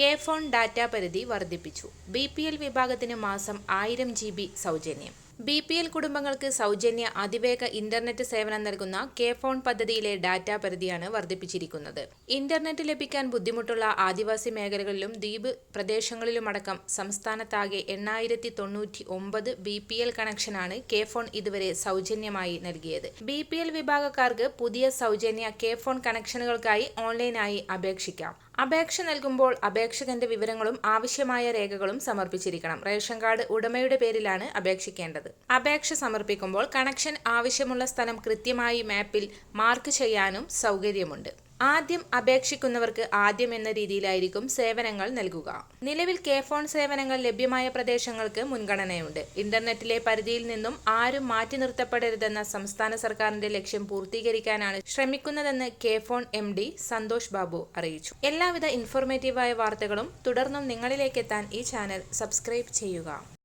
K phone data പരിധി വർദ്ധിപ്പിച്ചു. B P L വിഭാഗത്തിന് മാസം ആയിരം ജി ബി സൗജന്യം. ബി പി എൽ കുടുംബങ്ങൾക്ക് സൗജന്യ അതിവേഗ ഇന്റർനെറ്റ് സേവനം നൽകുന്ന കെ ഫോൺ പദ്ധതിയിലെ ഡാറ്റ പരിധിയാണ് വർദ്ധിപ്പിച്ചിരിക്കുന്നത്. ഇന്റർനെറ്റ് ലഭിക്കാൻ ബുദ്ധിമുട്ടുള്ള ആദിവാസി മേഖലകളിലും ദ്വീപ് പ്രദേശങ്ങളിലുമടക്കം സംസ്ഥാനത്താകെ എണ്ണായിരത്തി തൊണ്ണൂറ്റി ഒമ്പത് ബി പി എൽ കണക്ഷനാണ് കെ ഫോൺ ഇതുവരെ സൗജന്യമായി നൽകിയത്. ബി പി എൽ വിഭാഗക്കാർക്ക് പുതിയ സൗജന്യ കെ ഫോൺ കണക്ഷനുകൾക്കായി ഓൺലൈനായി അപേക്ഷിക്കാം. അപേക്ഷ നൽകുമ്പോൾ അപേക്ഷകന്റെ വിവരങ്ങളും ആവശ്യമായ രേഖകളും സമർപ്പിച്ചിരിക്കണം. റേഷൻ കാർഡ് ഉടമയുടെ പേരിലാണ് അപേക്ഷിക്കേണ്ടത്. അപേക്ഷ സമർപ്പിക്കുമ്പോൾ കണക്ഷൻ ആവശ്യമുള്ള സ്ഥലം കൃത്യമായി മാപ്പിൽ മാർക്ക് ചെയ്യാനും സൗകര്യമുണ്ട്. ആദ്യം അപേക്ഷിക്കുന്നവർക്ക് ആദ്യം എന്ന രീതിയിലായിരിക്കും സേവനങ്ങൾ നൽകുക. നിലവിൽ കെ ഫോൺ സേവനങ്ങൾ ലഭ്യമായ പ്രദേശങ്ങൾക്ക് മുൻഗണനയുണ്ട്. ഇന്റർനെറ്റിലെ പരിധിയിൽ നിന്നും ആരും മാറ്റി നിർത്തപ്പെടരുതെന്ന സംസ്ഥാന സർക്കാരിന്റെ ലക്ഷ്യം പൂർത്തീകരിക്കാനാണ് ശ്രമിക്കുന്നതെന്ന് K phone M D Santhosh Babu അറിയിച്ചു. എല്ലാവിധ ഇൻഫോർമേറ്റീവായ വാർത്തകളും തുടർന്നും നിങ്ങളിലേക്കെത്താൻ ഈ ചാനൽ സബ്സ്ക്രൈബ് ചെയ്യുക.